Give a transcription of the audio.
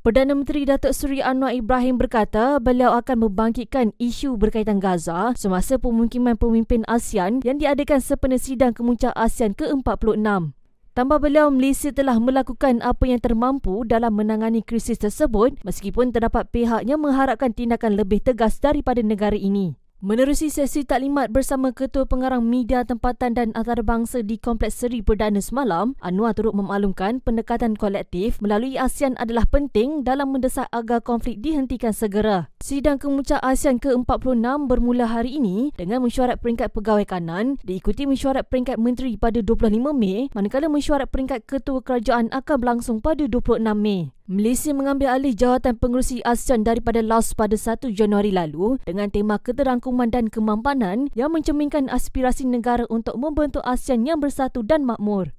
Perdana Menteri Datuk Seri Anwar Ibrahim berkata beliau akan membangkitkan isu berkaitan Gaza semasa pemungkiman pemimpin ASEAN yang diadakan sempena sidang kemuncak ASEAN ke-46. Tambah beliau, Malaysia telah melakukan apa yang termampu dalam menangani krisis tersebut meskipun terdapat pihak yang mengharapkan tindakan lebih tegas daripada negara ini. Menerusi sesi taklimat bersama Ketua Pengarang Media Tempatan dan Antarabangsa di Kompleks Seri Perdana semalam, Anwar turut memaklumkan pendekatan kolektif melalui ASEAN adalah penting dalam mendesak agar konflik dihentikan segera. Sidang kemuncak ASEAN ke-46 bermula hari ini dengan mesyuarat peringkat pegawai kanan diikuti mesyuarat peringkat menteri pada 25 Mei manakala mesyuarat peringkat ketua kerajaan akan berlangsung pada 26 Mei. Malaysia mengambil alih jawatan pengerusi ASEAN daripada Laos pada 1 Januari lalu dengan tema keterangkuman dan kemampanan yang mencerminkan aspirasi negara untuk membentuk ASEAN yang bersatu dan makmur.